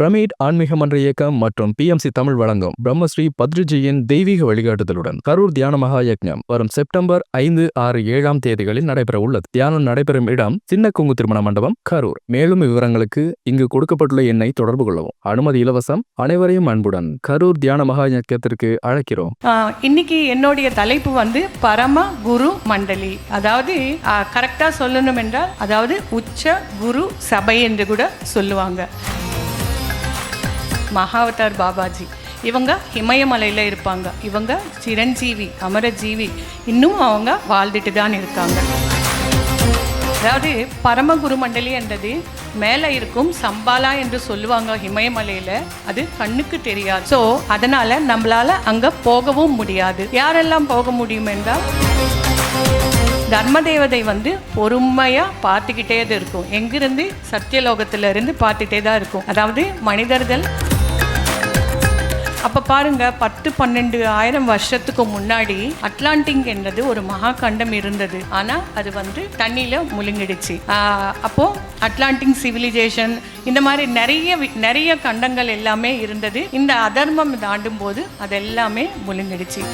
Pyramid ஆன்மீக மன்ற இயக்கம் மற்றும் பிஎம்சி தமிழ் வழங்கும் பிரம்மஸ்ரீ பத்ரிஜியின் தெய்வீக வழிகாட்டுதலுடன் கரூர் தியான மகா யக்ஞம் வரும் செப்டம்பர் ஐந்து ஆறு ஏழாம் தேதிகளில் நடைபெற உள்ளது. தியானம் நடைபெறும் இடம் சின்ன குங்கு திருமண மண்டபம் கரூர். மேலும் விவரங்களுக்கு இங்கு கொடுக்கப்பட்டுள்ள எண்ணை தொடர்பு கொள்ளவும். அனுமதி இலவசம் அனைவரையும் அன்புடன் கரூர் தியான மகா யக்ஞத்திற்கு அழைக்கிறோம் இன்னைக்கு என்னுடைய தலைப்பு வந்து பரம குரு மண்டலி. அதாவது கரெக்டாக சொல்லணும் என்றால் அதாவது உச்ச குரு சபை என்று கூட சொல்லுவாங்க. மகாவதார் பாபாஜி. இவங்க இமயமலையில் இருப்பாங்க. இவங்க சிரஞ்சீவி அமரஜீவி இன்னும் அவங்க வாழ்ந்துட்டு தான் இருக்காங்க. அதாவது பரமகுரு மண்டலி என்றது மேலே இருக்கும் சம்பாலா என்று சொல்லுவாங்க இமயமலையில். அது கண்ணுக்கு தெரியாது. ஸோ அதனால் நம்மளால் அங்கே போகவும் முடியாது. யாரெல்லாம் போக முடியும் என்றால் தர்மதேவதை வந்து பொறுமையாக பார்த்துக்கிட்டே தான் இருக்கும். எங்கிருந்து சத்தியலோகத்திலிருந்து பார்த்துட்டே தான் இருக்கும். அதாவது மனிதர்கள் அப்போ பாருங்க பத்து பன்னெண்டு ஆயிரம் வருஷத்துக்கு முன்னாடி அட்லாண்டிக் என்றது ஒரு மகா கண்டம் இருந்தது. ஆனால் அது வந்து தண்ணியில் முழுங்கிடுச்சு. அப்போ அட்லாண்டிக் சிவிலைசேஷன் இந்த மாதிரி நிறைய வி- நிறைய கண்டங்கள் எல்லாமே இருந்தது. இந்த அதர்மம் தாண்டும் போது அது எல்லாமே முழுங்கிடுச்சு.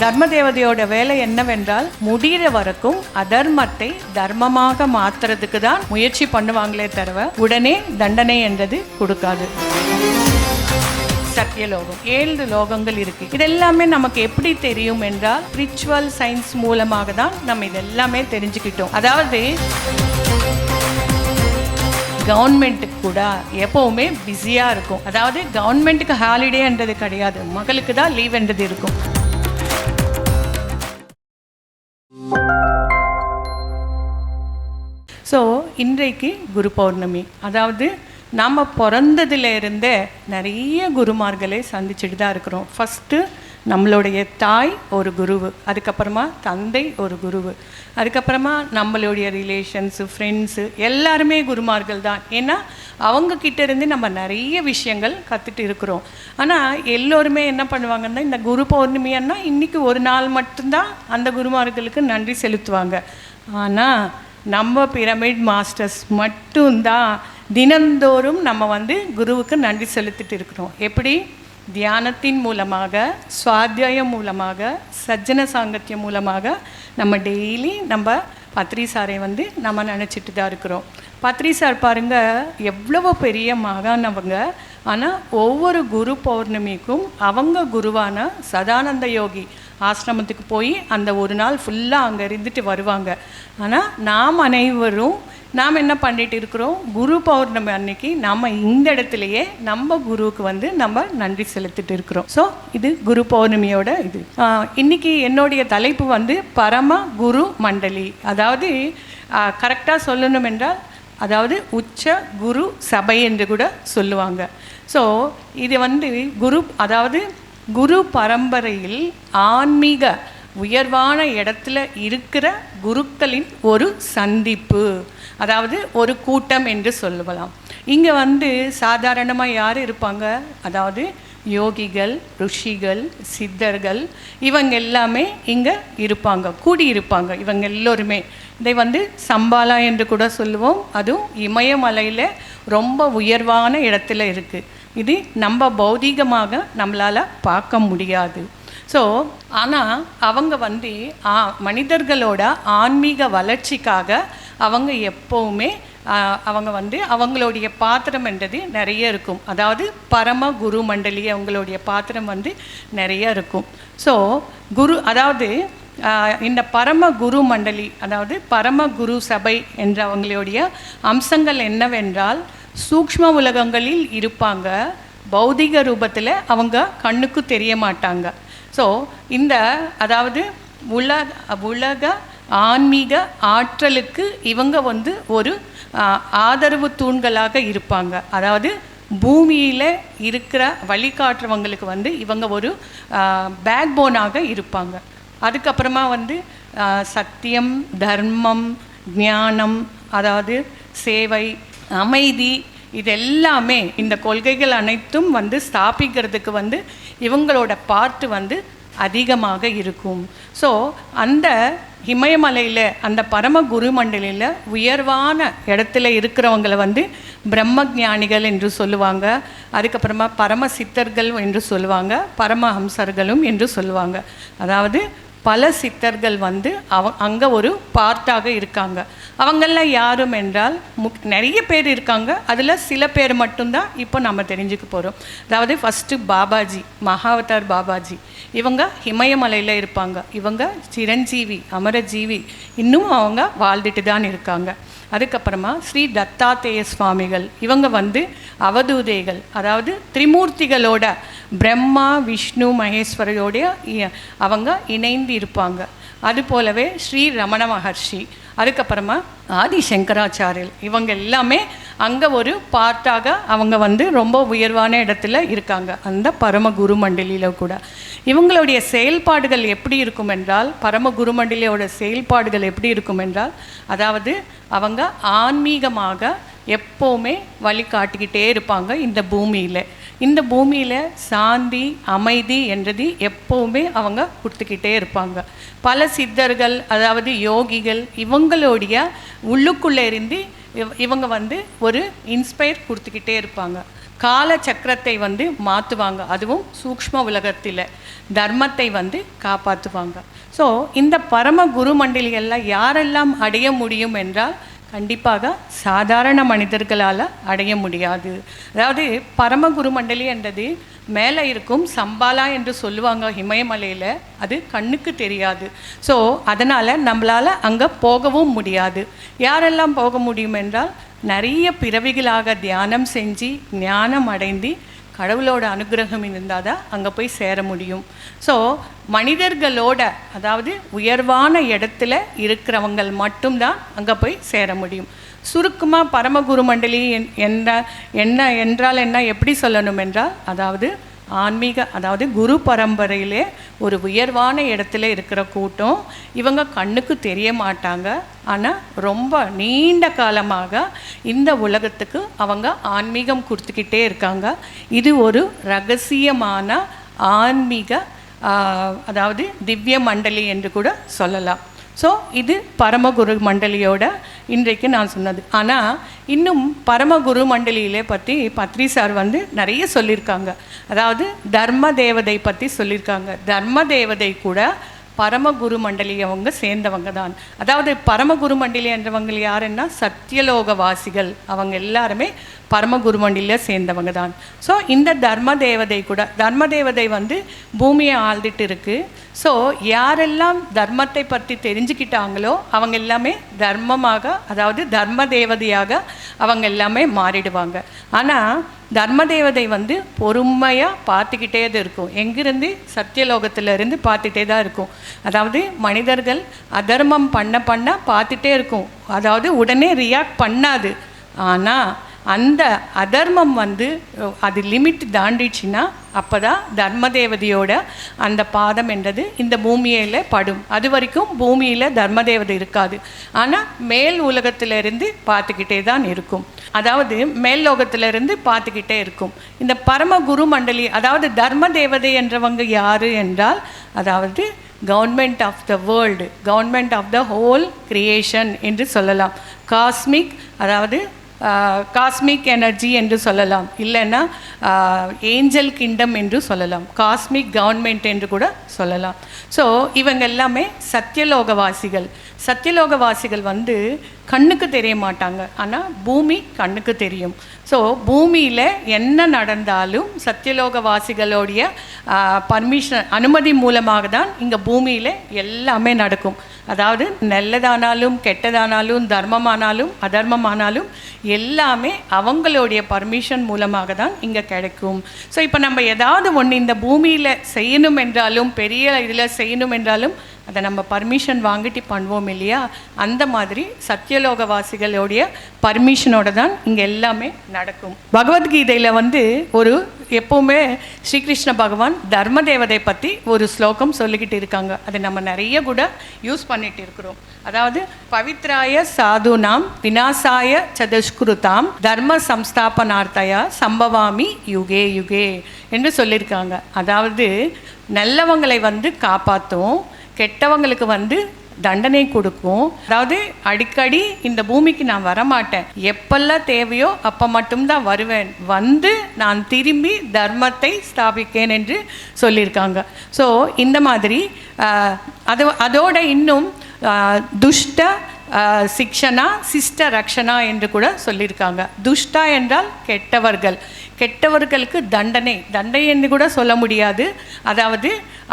தர்மதேவதையோட வேலை என்னவென்றால் முடிகிற வரைக்கும் அதர்மத்தை தர்மமாக மாத்துறதுக்கு தான் முயற்சி பண்ணுவாங்களே தவிர உடனே தண்டனை என்றது கொடுக்காது. சத்தியலோகம் ஏழு லோகங்கள் இருக்கு. இதெல்லாமே நமக்கு எப்படி தெரியும் என்றால் ரிச்சுவல் சயின்ஸ் மூலமாக தான் நம்ம இதெல்லாமே தெரிஞ்சுக்கிட்டோம். அதாவது கவர்மெண்ட்டுக்கு கூட எப்பவுமே பிஸியாக இருக்கும். அதாவது கவர்மெண்ட்டுக்கு ஹாலிடேன்றது கிடையாது. மகளுக்கு தான் லீவ்ன்றது இருக்கும். ஸோ இன்றைக்கு குரு பௌர்ணமி. அதாவது நாம் பிறந்ததுலேருந்தே நிறைய குருமார்களை சந்திச்சுட்டு தான் இருக்கிறோம். ஃபஸ்ட்டு நம்மளுடைய தாய் ஒரு குருவு அதுக்கப்புறமா தந்தை ஒரு குருவு அதுக்கப்புறமா நம்மளுடைய ரிலேஷன்ஸு ஃப்ரெண்ட்ஸு எல்லாருமே குருமார்கள் தான். ஏன்னா அவங்கக்கிட்ட இருந்து நம்ம நிறைய விஷயங்கள் கற்றுட்டு இருக்கிறோம். ஆனால் எல்லோருமே என்ன பண்ணுவாங்கன்னா இந்த குரு பௌர்ணமியன்னா இன்றைக்கி ஒரு நாள் மட்டும்தான் அந்த குருமார்களுக்கு நன்றி செலுத்துவாங்க. ஆனால் நம்ம பிரமிட் மாஸ்டர்ஸ் மட்டும்தான் தினந்தோறும் நம்ம வந்து குருவுக்கு நன்றி செலுத்திட்டு இருக்கிறோம். எப்படி? தியானத்தின் மூலமாக சுவாத்தியாயம் மூலமாக சஜ்ஜன சாங்கத்தியம் மூலமாக நம்ம டெய்லி நம்ம பத்ரி சாரை வந்து நம்ம நினச்சிட்டு தான் இருக்கிறோம். பத்ரி சார் பாருங்கள் எவ்வளவு பெரிய மகானவங்க. ஆனால் ஒவ்வொரு குரு பௌர்ணமிக்கும் அவங்க குருவான சதானந்த யோகி ஆசிரமத்துக்கு போய் அந்த ஒரு நாள் ஃபுல்லாக அங்கே இருந்துட்டு வருவாங்க. ஆனால் நாம் அனைவரும் நாம் என்ன பண்ணிட்டு இருக்கிறோம்? குரு பௌர்ணமி அன்னைக்கு நம்ம இந்த இடத்துலையே நம்ம குருவுக்கு வந்து நம்ம நன்றி செலுத்திட்டு இருக்கிறோம். ஸோ இது குரு பௌர்ணமியோட இது. இன்னைக்கு என்னுடைய தலைப்பு வந்து பரம குரு மண்டலி. அதாவது கரெக்டாக சொல்லணும் என்றால் அதாவது உச்ச குரு சபை என்று கூட சொல்லுவாங்க. ஸோ இது வந்து குரு அதாவது குரு பரம்பரையில் ஆன்மீக உயர்வான இடத்துல இருக்கிற குருக்களின் ஒரு சந்திப்பு. அதாவது ஒரு கூட்டம் என்று சொல்லலாம். இங்கே வந்து சாதாரணமாக யார் இருப்பாங்க? அதாவது யோகிகள் ருஷிகள் சித்தர்கள் இவங்க எல்லாமே இங்கே இருப்பாங்க கூடி இருப்பாங்க இவங்க எல்லோருமே. இதை வந்து சம்பாலா என்று கூட சொல்லுவோம். அதுவும் இமயமலையில் ரொம்ப உயர்வான இடத்துல இருக்குது இது நம்ம பௌதீகமாக நம்மளால் பார்க்க முடியாது. ஸோ ஆனால் அவங்க வந்து ஆ, மனிதர்களோட ஆன்மீக வளர்ச்சிக்காக அவங்க எப்போவுமே அவங்க வந்து அவங்களுடைய பாத்திரம் என்றது நிறைய இருக்கும். அதாவது பரம குரு மண்டலி அவங்களுடைய பாத்திரம் வந்து நிறைய இருக்கும். ஸோ குரு அதாவது இந்த பரம குரு மண்டலி அதாவது பரம குரு சபை என்ற அவங்களுடைய அம்சங்கள் என்னவென்றால் சூக்ஷ்ம உலகங்களில் இருப்பாங்க பௌதிக ரூபத்தில் அவங்க கண்ணுக்கு தெரிய மாட்டாங்க. ஸோ இந்த அதாவது உலக உலக ஆன்மீக ஆற்றலுக்கு இவங்க வந்து ஒரு ஆதரவு தூண்களாக இருப்பாங்க. அதாவது பூமியில் இருக்கிற வழிகாட்டுறவங்களுக்கு வந்து இவங்க ஒரு பேக் போனாக இருப்பாங்க. அதுக்கப்புறமா வந்து சத்தியம் தர்மம் ஞானம் அதாவது சேவை அமைதி இது எல்லாமே இந்த கொள்கைகள் அனைத்தும் வந்து ஸ்தாபிக்கிறதுக்கு வந்து இவங்களோட பார்ட்டு வந்து அதிகமாக இருக்கும். ஸோ அந்த இமயமலையில் அந்த பரம குருமண்டலில் உயர்வான இடத்துல இருக்கிறவங்களை வந்து பிரம்ம ஞானிகள் என்று சொல்லுவாங்க. அதுக்கப்புறமா பரம சித்தர்கள் என்று சொல்லுவாங்க. பரமஹம்சர்களும் என்று சொல்லுவாங்க. அதாவது பல சித்தர்கள் வந்து அவ அங்கே ஒரு பார்ட்டாக இருக்காங்க. அவங்கெல்லாம் யாரும் என்றால் முக் நிறைய பேர் இருக்காங்க. அதில் சில பேர் மட்டும்தான் இப்போ நம்ம தெரிஞ்சுக்க போகிறோம் அதாவது ஃபஸ்ட்டு பாபாஜி மகாவதார் பாபாஜி. இவங்க இமயமலையில் இருப்பாங்க. இவங்க சிரஞ்சீவி அமரஜீவி. இன்னும் அவங்க வாழ்ந்துட்டு தான் இருக்காங்க. அதுக்கப்புறமா ஸ்ரீ தத்தாத்தேய சுவாமிகள். இவங்க வந்து அவதூதைகள். அதாவது திரிமூர்த்திகளோட பிரம்மா விஷ்ணு மகேஸ்வரையோடைய இ- அவங்க இணைந்து இருப்பாங்க. அது போலவே ஸ்ரீ ரமண மகர்ஷி அதுக்கப்புறமா ஆதி சங்கராச்சாரியர். இவங்க எல்லாமே அங்கே ஒரு பார்ட்டாக அவங்க வந்து ரொம்ப உயர்வான இடத்துல இருக்காங்க. அந்த பரமகுரு மண்டலியில் கூட. இவங்களுடைய செயல்பாடுகள் எப்படி இருக்கும் என்றால் பரமகுரு மண்டலியோட செயல்பாடுகள் எப்படி இருக்கும் என்றால் அதாவது அவங்க ஆன்மீகமாக எப்போவுமே வழிகாட்டிக்கிட்டே இருப்பாங்க இந்த பூமியில். இந்த பூமியில் சாந்தி அமைதி என்றது எப்போவுமே அவங்க கொடுத்துக்கிட்டே இருப்பாங்க. பல சித்தர்கள் அதாவது யோகிகள் இவங்களுடைய உள்ளுக்குள்ளே இருந்து இவங்க வந்து ஒரு இன்ஸ்பயர் கொடுத்துக்கிட்டே இருப்பாங்க. கால சக்கரத்தை வந்து மாற்றுவாங்க அதுவும் சூக்ஷ்ம உலகத்தில் தர்மத்தை வந்து காப்பாற்றுவாங்க ஸோ இந்த பரம குரு மண்டலிகளில் யாரெல்லாம் அடைய முடியும் என்றால் கண்டிப்பாக சாதாரண மனிதர்களால் அடைய முடியாது. அதாவது பரமகுரு மண்டலி என்றது மேலே இருக்கும் சம்பாலா என்று சொல்லுவாங்க இமயமலையில் அது கண்ணுக்கு தெரியாது. ஸோ அதனால் நம்மளால் அங்கே போகவும் முடியாது. யாரெல்லாம் போக முடியும் என்றால் நிறைய பிறவிகளாக தியானம் செஞ்சு ஞானம் அடைந்து கடவுளோட அனுகிரகம் இருந்தால் தான் அங்கே போய் சேர முடியும். ஸோ மனிதர்களோட அதாவது உயர்வான இடத்துல இருக்கிறவங்கள் மட்டும்தான் அங்கே போய் சேர முடியும். சுருக்கமாக பரமகுரு மண்டலி என்- என்ன என்ன என்றால் என்ன எப்படி சொல்லணும் என்றால் அதாவது ஆன்மீக அதாவது குரு பரம்பரையிலே ஒரு உயர்வான இடத்துல இருக்கிற கூட்டம் இவங்க கண்ணுக்கு தெரிய மாட்டாங்க. ஆனால் ரொம்ப நீண்ட காலமாக இந்த உலகத்துக்கு அவங்க ஆன்மீகம் கொடுத்துக்கிட்டே இருக்காங்க. இது ஒரு ரகசியமான ஆன்மீக அதாவது திவ்ய மண்டலி என்று கூட சொல்லலாம். ஸோ இது பரமகுரு மண்டலியோட இன்றைக்கு நான் சொன்னது. ஆனால் இன்னும் பரமகுரு மண்டலியிலே பற்றி பத்ரி சார் வந்து நிறைய சொல்லியிருக்காங்க. அதாவது தர்ம தேவதை பற்றி சொல்லியிருக்காங்க. தர்ம தேவதை கூட பரமகுரு மண்டலி அவங்க சேர்ந்தவங்க தான் அதாவது பரமகுரு மண்டலி என்றவங்க யாருன்னா சத்தியலோக வாசிகள் அவங்க எல்லாருமே பரமகுரு மண்டலியில் சேர்ந்தவங்க தான் ஸோ இந்த தர்ம தேவதை கூட தர்ம தேவதை வந்து பூமியை ஆழ்ந்துட்டு இருக்கு ஸோ யாரெல்லாம் தர்மத்தை பற்றி தெரிஞ்சுக்கிட்டாங்களோ அவங்க எல்லாமே தர்மமாக அதாவது தர்ம தேவதையாக அவங்க எல்லாமே மாறிடுவாங்க. ஆனால் தர்ம தேவதை வந்து பொறுமையாக பார்த்துக்கிட்டே தான் இருக்கும். எங்கிருந்து? சத்தியலோகத்திலிருந்து பார்த்துட்டே தான் இருக்கும். அதாவது மனிதர்கள் அதர்மம் பண்ண பண்ண பார்த்துட்டே இருக்கும். அதாவது உடனே ரியாக்ட் பண்ணாது. ஆனால் அந்த அதர்மம் வந்து அது லிமிட் தாண்டிச்சுன்னா அப்போ தான் தர்மதேவதையோட அந்த பாதம் என்றது இந்த பூமியில் படும். அது வரைக்கும் பூமியில் தர்மதேவதை இருக்காது. ஆனால் மேல் உலகத்திலிருந்து பார்த்துக்கிட்டே தான் இருக்கும். அதாவது மேல் லோகத்திலிருந்து பார்த்துக்கிட்டே இருக்கும். இந்த பரம குரு மண்டலி அதாவது தர்ம தேவதை என்றவங்க யாரு என்றால் அதாவது government of the world government of the whole creation என்று சொல்லலாம். காஸ்மிக் அதாவது காஸ்மிக் எனர்ஜி என்று சொல்லலாம். இல்லைன்னா ஏஞ்சல் கிங்டம் என்று சொல்லலாம். காஸ்மிக் கவர்மெண்ட் என்று கூட சொல்லலாம். ஸோ இவங்க எல்லாமே சத்தியலோகவாசிகள். சத்தியலோகவாசிகள் வந்து கண்ணுக்கு தெரிய மாட்டாங்க. ஆனால் பூமி கண்ணுக்கு தெரியும். ஸோ பூமியில் என்ன நடந்தாலும் சத்தியலோகவாசிகளுடைய பர்மிஷன் அனுமதி மூலமாக தான் இங்கே பூமியில் எல்லாமே நடக்கும். அதாவது நல்லதானாலும் கெட்டதானாலும் தர்மமானாலும் அதர்மமானாலும் எல்லாமே அவங்களுடைய பர்மிஷன் மூலமாக தான் இங்கே கிடைக்கும். ஸோ இப்போ நம்ம ஏதாவது ஒன்று இந்த பூமியில் செய்யணும் என்றாலும் பெரிய இதில் செய்யணும் என்றாலும் அதை நம்ம பர்மிஷன் வாங்கிட்டு பண்ணுவோம் இல்லையா? அந்த மாதிரி சத்தியலோகவாசிகளுடைய பர்மிஷனோட தான் இங்கே எல்லாமே நடக்கும். பகவத்கீதையில் வந்து ஒரு எப்போவுமே ஸ்ரீகிருஷ்ண பகவான் தர்ம தேவதை பற்றி ஒரு ஸ்லோகம் சொல்லிக்கிட்டு இருக்காங்க. அதை நம்ம நிறைய கூட யூஸ் பண்ணிட்டு இருக்கிறோம். அதாவது பவித்ராய சாதுனாம் வினாசாய சதுஷ்குருதாம் தர்ம சம்ஸ்தாபனார்த்தயா சம்பவாமி யுகே யுகே என்று சொல்லியிருக்காங்க. அதாவது நல்லவங்களை வந்து காப்பாற்றும் கெட்டவங்களுக்கு வந்து தண்டனை கொடுக்கும். அதாவது அடிக்கடி இந்த பூமிக்கு நான் வரமாட்டேன். எப்பெல்லாம் தேவையோ அப்போ மட்டும்தான் வருவேன். வந்து நான் திரும்பி தர்மத்தை ஸ்தாபிக்கேன் என்று சொல்லியிருக்காங்க. ஸோ இந்த மாதிரி அது அதோட இன்னும் துஷ்ட சிக்ஷனா சிஷ்ட ரக்ஷனா என்று கூட சொல்லியிருக்காங்க. துஷ்டா என்றால் கெட்டவர்கள். கெட்டவர்களுக்கு தண்டனை. தண்டனை என்று கூட சொல்ல முடியாது. அதாவது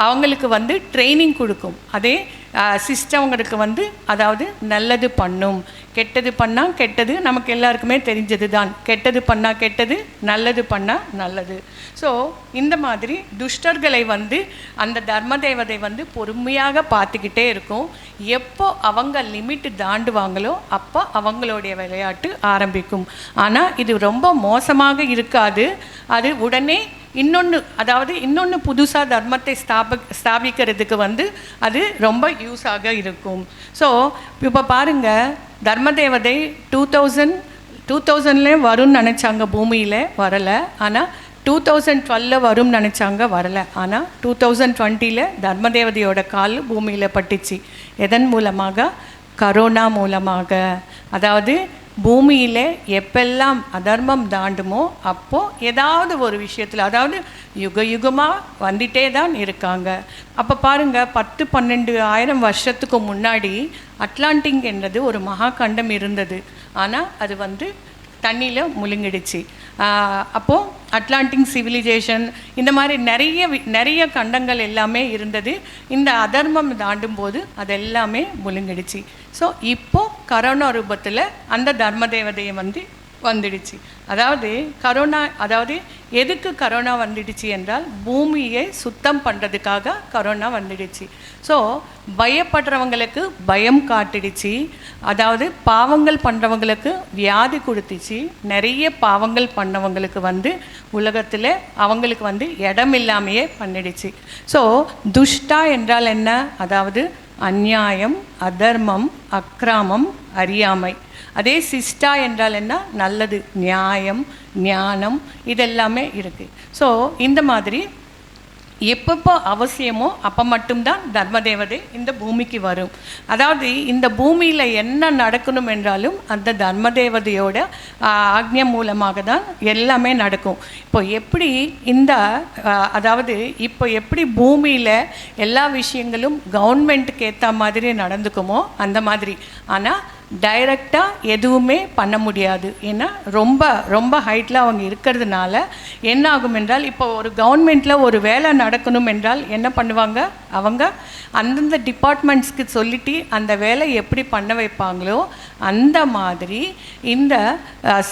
அவங்களுக்கு வந்து ட்ரைனிங் கொடுக்கும். அதே சிஸ்டவங்களுக்கு வந்து அதாவது நல்லது பண்ணும். கெட்டது பண்ணால் கெட்டது நமக்கு எல்லாருக்குமே தெரிஞ்சது தான் கெட்டது பண்ணால் கெட்டது நல்லது பண்ணால் நல்லது. ஸோ இந்த மாதிரி துஷ்டர்களை வந்து அந்த தர்ம தேவதை வந்து பொறுமையாக பார்த்துக்கிட்டே இருக்கும். எப்போ அவங்க லிமிட் தாண்டுவாங்களோ அப்போ அவங்களுடைய விளையாட்டு ஆரம்பிக்கும். ஆனால் இது ரொம்ப மோசமாக இருக்காது. அது உடனே இன்னொன்று அதாவது இன்னொன்று புதுசாக தர்மத்தை ஸ்தாப ஸ்தாபிக்கிறதுக்கு வந்து அது ரொம்ப யூஸாக இருக்கும். ஸோ இப்போ பாருங்கள் தர்மதேவதை டூ தௌசண்ட் டூ தௌசண்ட்லேயே வரும்னு நினச்சாங்க பூமியில் வரலை. ஆனால் டூ தௌசண்ட் டுவெல்ல வரும்னு நினச்சாங்க வரலை. ஆனால் டூ தௌசண்ட் டுவெண்ட்டியில் தர்மதேவதையோட கால் பூமியில் பட்டுச்சு. எதன் மூலமாக? கரோனா மூலமாக. அதாவது பூமியில் எப்பெல்லாம் அதர்மம் தாண்டுமோ அப்போது ஏதாவது ஒரு விஷயத்தில் அதாவது யுக யுகமாக வந்துட்டே தான் இருக்காங்க. அப்போ பாருங்கள் பத்து பன்னெண்டு ஆயிரம் வருஷத்துக்கு முன்னாடி அட்லாண்டிக் என்றது ஒரு மகாகண்டம் இருந்தது. ஆனால் அது வந்து தண்ணியில் முழுங்கிடுச்சு. அப்போது அட்லாண்டிக் சிவிலைசேஷன் இந்த மாதிரி நிறைய வி- நிறைய கண்டங்கள் எல்லாமே இருந்தது. இந்த அதர்மம் தாண்டும் போது அது எல்லாமே முழுங்கிடுச்சு. ஸோ இப்போ கரோனா ரூபத்தில் அந்த தர்ம தேவதையை வந்து வந்துடுச்சு. அதாவது கரோனா அதாவது எதுக்கு கரோனா வந்துடுச்சு என்றால் பூமியை சுத்தம் பண்ணுறதுக்காக கரோனா வந்துடுச்சு. ஸோ பயப்படுறவங்களுக்கு பயம் காட்டிடுச்சு. அதாவது பாவங்கள் பண்ணுறவங்களுக்கு வியாதி கொடுத்துச்சு. நிறைய பாவங்கள் பண்ணவங்களுக்கு வந்து உலகத்தில் அவங்களுக்கு வந்து இடம் இல்லாமையே பண்ணிடுச்சு. ஸோ துஷ்டா என்றால் என்ன? அதாவது அந்நியாயம் அதர்மம் அக்கிராமம் அறியாமை. அதே சிஷ்டா என்றால் என்ன? நல்லது. நியாயம் ஞானம் இதெல்லாமே இருக்குது ஸோ இந்த மாதிரி எப்பப்போ அவசியமோ அப்போ மட்டும்தான் தர்ம தேவதை இந்த பூமிக்கு வரும். அதாவது இந்த பூமியில் என்ன நடக்கணும் என்றாலும் அந்த தர்ம தேவதையோட ஆக்ஞ மூலமாக தான் எல்லாமே நடக்கும். இப்போ எப்படி இந்த அதாவது இப்போ எப்படி பூமியில் எல்லா விஷயங்களும் கவர்மெண்ட்டுக்கு ஏற்ற மாதிரி நடந்துக்குமோ அந்த மாதிரி. ஆனால் டைரக்டாக எதுவுமே பண்ண முடியாது. ஏன்னா ரொம்ப ரொம்ப ஹைட்டில் அவங்க இருக்கிறதுனால என்ன ஆகும் என்றால் இப்போ ஒரு கவர்மெண்ட்டில் ஒரு வேலை நடக்கணும் என்றால் என்ன பண்ணுவாங்க? அவங்க அந்தந்த டிபார்ட்மெண்ட்ஸ்க்கு சொல்லிட்டு அந்த வேலை எப்படி பண்ண வைப்பாங்களோ அந்த மாதிரி இந்த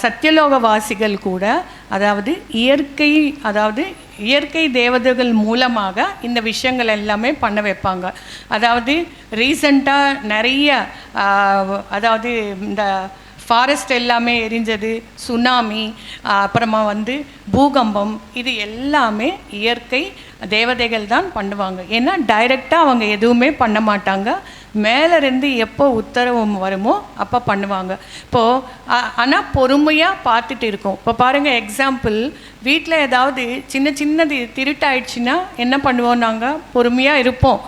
சத்தியலோகவாசிகள் கூட அதாவது இயற்கை அதாவது இயற்கை தேவதைகள் மூலமாக இந்த விஷயங்கள் எல்லாமே பண்ண வைப்பாங்க. அதாவது ரீசண்டாக நிறைய அதாவது இந்த ஃபாரஸ்ட் எல்லாமே எரிஞ்சது சுனாமி அப்புறமா வந்து பூகம்பம் இது எல்லாமே இயற்கை தேவதைகள் தான் பண்ணுவாங்க. ஏன்னா டைரெக்டாக அவங்க எதுவுமே பண்ண மாட்டாங்க. மேலேருந்து எப்போ உத்தரவு வருமோ அப்போ பண்ணுவாங்க. இப்போது ஆனால் பொறுமையாக பார்த்துட்டு இருக்கோம். இப்போ பாருங்கள் எக்ஸாம்பிள் வீட்டில் ஏதாவது சின்ன சின்னது திருட்டாயிடுச்சுன்னா என்ன பண்ணுவோம் நாங்கள் பொறுமையாக இருப்போம்.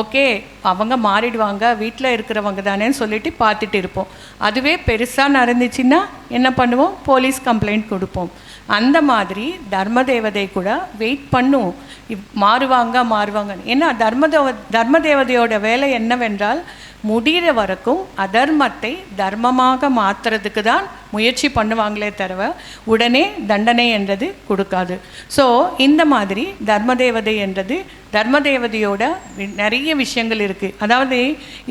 ஓகே அவங்க மாறிடுவாங்க வீட்டில் இருக்கிறவங்க தானேன்னு சொல்லிட்டு பார்த்துட்டு இருப்போம். அதுவே பெருசாக நடந்துச்சுன்னா என்ன பண்ணுவோம்? போலீஸ் கம்ப்ளைண்ட் கொடுப்போம். அந்த மாதிரி தர்ம தேவதை கூட வெயிட் பண்ணும். இப் மாறுவாங்க மாறுவாங்க. ஏன்னா தர்ம தர்ம தேவதையோட வேலை என்னவென்றால் முடிகிற வரைக்கும் அதர்மத்தை தர்மமாக மாற்றுறதுக்கு தான் முயற்சி பண்ணுவாங்களே தவிர உடனே தண்டனை என்றது கொடுக்காது. ஸோ இந்த மாதிரி தர்ம தேவதை என்றது தர்ம தேவதையோட நிறைய விஷயங்கள் இருக்குது அதாவது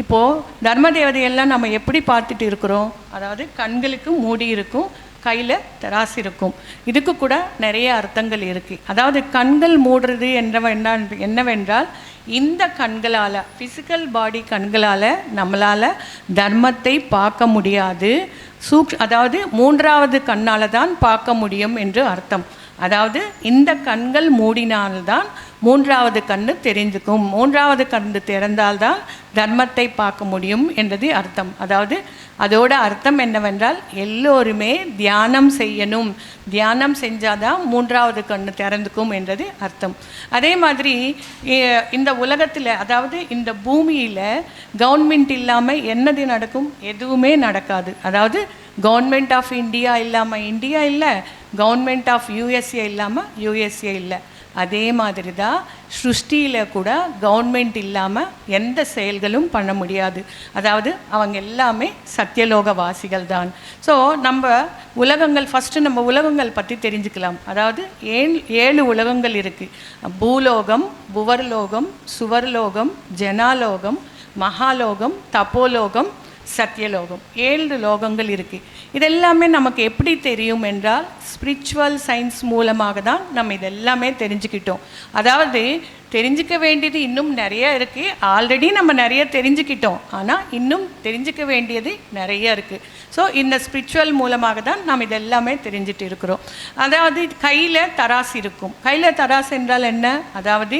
இப்போது தர்ம தேவதையெல்லாம் நம்ம எப்படி பார்த்துட்டு இருக்கிறோம்? அதாவது கண்களுக்கு மூடி இருக்கும் கையில் தராசு இருக்கும். இதுக்கு கூட நிறைய அர்த்தங்கள் இருக்குது அதாவது கண்கள் மூடுறது என்றவென்றால் என்னவென்றால் இந்த கண்களால் ஃபிசிக்கல் பாடி கண்களால் நம்மளால் தர்மத்தை பார்க்க முடியாது. சூக் அதாவது மூன்றாவது கண்ணால் தான் பார்க்க முடியும் என்று அர்த்தம். அதாவது இந்த கண்கள் மூடினால்தான் மூன்றாவது கண்ணு தெரிஞ்சுக்கும். மூன்றாவது கண்ணு திறந்தால்தான் தர்மத்தை பார்க்க முடியும் என்றது அர்த்தம். அதாவது அதோட அர்த்தம் என்னவென்றால் எல்லோருமே தியானம் செய்யணும். தியானம் செஞ்சாதான் மூன்றாவது கண்ணு திறந்துக்கும் என்றது அர்த்தம். அதே மாதிரி இந்த உலகத்தில் அதாவது இந்த பூமியில் கவர்மெண்ட் இல்லாமல் என்னது நடக்கும்? எதுவுமே நடக்காது. அதாவது கவர்மெண்ட் ஆஃப் இந்தியா இல்லாமல் இந்தியா இல்லை கவர்மெண்ட் ஆஃப் யூஎஸ்ஏ இல்லாமல் யூஎஸ்ஏ இல்லை. அதே மாதிரி தான் சிருஷ்டியில் கூட கவர்மெண்ட் இல்லாமல் எந்த செயல்களும் பண்ண முடியாது. அதாவது அவங்க எல்லாமே சத்தியலோக வாசிகள் தான். ஸோ நம்ம உலகங்கள் ஃபஸ்ட்டு நம்ம உலகங்கள் பற்றி தெரிஞ்சுக்கலாம். அதாவது ஏழு ஏழு உலகங்கள் இருக்குது பூலோகம் புவர்லோகம் சுவர்லோகம் ஜனாலோகம் மகாலோகம் தப்போலோகம் சத்தியலோகம். ஏழு லோகங்கள் இருக்குது இதெல்லாமே நமக்கு எப்படி தெரியும் என்றால் ஸ்பிரிச்சுவல் சயின்ஸ் மூலமாக தான் நம்ம இதெல்லாமே தெரிஞ்சுக்கிட்டோம். அதாவது தெரிஞ்சுக்க வேண்டியது இன்னும் நிறைய இருக்குது ஆல்ரெடி நம்ம நிறைய தெரிஞ்சுக்கிட்டோம். ஆனால் இன்னும் தெரிஞ்சுக்க வேண்டியது நிறைய இருக்குது ஸோ இந்த ஸ்பிரிச்சுவல் மூலமாக தான் நாம் இதெல்லாமே தெரிஞ்சிட்டு இருக்கிறோம். அதாவது கையில் தராசு இருக்கும். கையில் தராசு என்றால் என்ன? அதாவது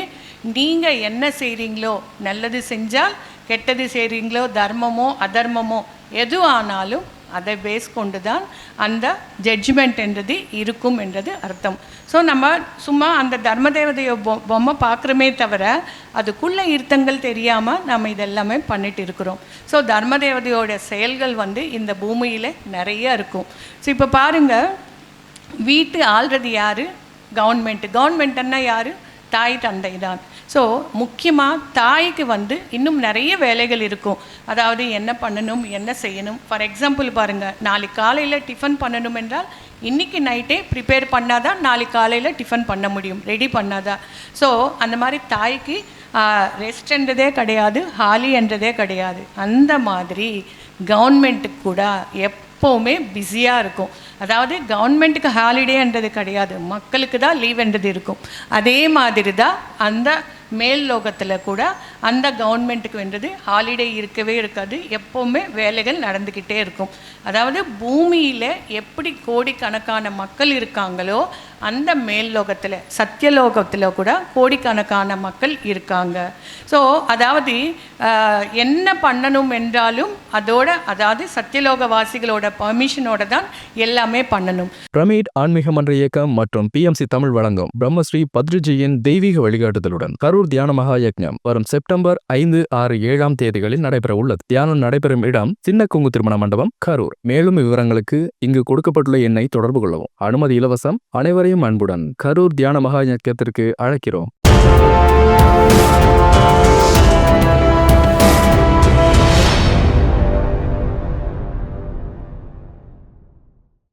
நீங்கள் என்ன செய்கிறீங்களோ நல்லது செஞ்சால் கெட்டது செய்கிறீங்களோ தர்மமோ அதர்மமோ எது ஆனாலும் அதை பேஸ் கொண்டு தான் அந்த ஜட்ஜ்மெண்ட் என்றது இருக்கும் என்றது அர்த்தம். ஸோ நம்ம சும்மா அந்த தர்ம தேவதைய பொ- பொம்மை பார்க்குறோமே தவிர அதுக்குள்ளே இருத்தங்கள் தெரியாமல் நம்ம இதெல்லாமே பண்ணிட்டு இருக்கிறோம். ஸோ தர்ம தேவதையோட செயல்கள் வந்து இந்த பூமியில் நிறைய இருக்கும். ஸோ இப்போ பாருங்கள் வீட்டு ஆள்றது யார்? கவர்மெண்ட்டு கவர்மெண்ட்டுன்னா யார்? தாய் தந்தை தான் ஸோ முக்கியமாக தாய்க்கு வந்து இன்னும் நிறைய வேலைகள் இருக்கும். அதாவது என்ன பண்ணணும் என்ன செய்யணும்? ஃபார் எக்ஸாம்பிள் பாருங்கள் நாளைக்கு காலையில் டிஃபன் பண்ணணும் என்றால் இன்றைக்கி நைட்டே ப்ரிப்பேர் பண்ணாதான் நாளைக்கு காலையில் டிஃபன் பண்ண முடியும் ரெடி பண்ணாதான். ஸோ அந்த மாதிரி தாய்க்கு ரெஸ்ட் என்றதே கிடையாது ஹாலி என்றதே கிடையாது. அந்த மாதிரி கவர்மெண்ட்டுக்கு கூட எப்போவுமே பிஸியாக இருக்கும். அதாவது கவர்மெண்ட்டுக்கு ஹாலிடேன்றது கிடையாது. மக்களுக்கு தான் லீவ்ன்றது இருக்கும். அதே மாதிரி தான் அந்த மேல் லோகத்தில் கூட அந்த கவர்மெண்ட்டுக்கு வென்றது ஹாலிடே இருக்கவே இருக்காது. எப்போவுமே வேலைகள் நடந்துக்கிட்டே இருக்கும். அதாவது பூமியில் எப்படி கோடிக்கணக்கான மக்கள் இருக்காங்களோ அந்த மேல் லோகத்தில் சத்தியலோகத்தில் கூட கோடிக்கணக்கான மக்கள் இருக்காங்க. ஸோ அதாவது என்ன பண்ணணும் என்றாலும் அதோட அதாவது சத்தியலோக வாசிகளோட பர்மிஷனோட தான் எல்லாமே பண்ணணும். பிரமிட் ஆன்மீக மன்ற இயக்கம் மற்றும் பிஎம்சி தமிழ் வழங்கும் பிரம்மஸ்ரீ பத்ரிஜியின் தெய்வீக வழிகாட்டுதலுடன் கரூர் தியான மகா யக்ஞம் வரும் செப்டம்பர் ஐந்து ஆறு ஏழாம் தேதிகளில் நடைபெற உள்ளது. தியானம் நடைபெறும் இடம் சின்ன குங்கு திருமண மண்டபம் கரூர். மேலும் விவரங்களுக்கு இங்கு கொடுக்கப்பட்டுள்ள எண்ணை தொடர்பு கொள்ளவும். அனுமதி இலவசம் அனைவரையும் அன்புடன் கரூர் தியான மகா யக்ஞத்திற்கு அழைக்கிறோம்.